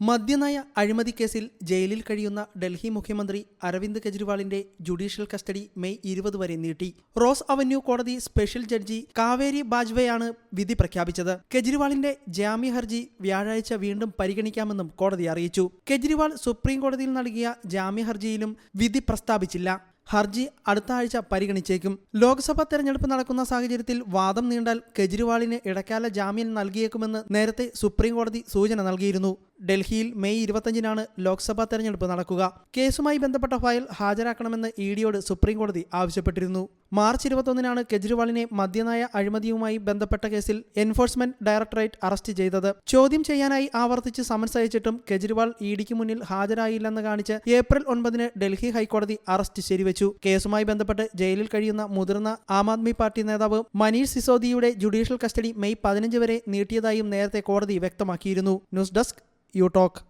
മദ്യനയ അഴിമതി കേസിൽ ജയിലിൽ കഴിയുന്ന ഡൽഹി മുഖ്യമന്ത്രി അരവിന്ദ് കെജ്രിവാളിന്റെ ജുഡീഷ്യൽ കസ്റ്റഡി മെയ് ഇരുപത് വരെ നീട്ടി. റോസ് അവന്യൂ കോടതി സ്പെഷ്യൽ ജഡ്ജി കാവേരി ബാജ്വയാണ് വിധി പ്രഖ്യാപിച്ചത്. കെജ്രിവാളിന്റെ ജാമ്യ ഹർജി വ്യാഴാഴ്ച വീണ്ടും പരിഗണിക്കാമെന്നും കോടതി അറിയിച്ചു. കെജ്രിവാൾ സുപ്രീം കോടതിയിൽ നൽകിയ ജാമ്യ ഹർജിയിലും വിധി പ്രസ്താവിച്ചില്ല. ഹർജി അടുത്ത ആഴ്ച പരിഗണിച്ചേക്കും. ലോക്സഭാ തെരഞ്ഞെടുപ്പ് നടക്കുന്ന സാഹചര്യത്തിൽ വാദം നീണ്ടാൽ കെജ്രിവാളിന് ഇടക്കാല ജാമ്യം നൽകിയേക്കുമെന്ന് നേരത്തെ സുപ്രീം കോടതി സൂചന നൽകിയിരുന്നു. ഡൽഹിയിൽ മെയ് ഇരുപത്തഞ്ചിനാണ് ലോക്സഭാ തെരഞ്ഞെടുപ്പ് നടക്കുക. കേസുമായി ബന്ധപ്പെട്ട ഫയൽ ഹാജരാക്കണമെന്ന് ഇ ഡിയോട് സുപ്രീംകോടതി ആവശ്യപ്പെട്ടിരുന്നു. മാർച്ച് ഇരുപത്തൊന്നിനാണ് കെജ്രിവാളിനെ മദ്യനായ അഴിമതിയുമായി ബന്ധപ്പെട്ട കേസിൽ എൻഫോഴ്സ്മെന്റ് ഡയറക്ടറേറ്റ് അറസ്റ്റ് ചെയ്തത്. ചോദ്യം ചെയ്യാനായി ആവർത്തിച്ച് സമൻസ് അയച്ചിട്ടും കെജ്രിവാൾ ഇ ഡിക്ക് മുന്നിൽ ഹാജരായില്ലെന്ന് കാണിച്ച് ഏപ്രിൽ ഒൻപതിന് ഡൽഹി ഹൈക്കോടതി അറസ്റ്റ് ശരിവച്ചു. കേസുമായി ബന്ധപ്പെട്ട് ജയിലിൽ കഴിയുന്ന മുതിർന്ന ആം ആദ്മി പാർട്ടി നേതാവ് മനീഷ് സിസോദിയുടെ ജുഡീഷ്യൽ കസ്റ്റഡി മെയ് പതിനഞ്ച് വരെ നീട്ടിയതായും നേരത്തെ കോടതി വ്യക്തമാക്കിയിരുന്നു. News desk you talk.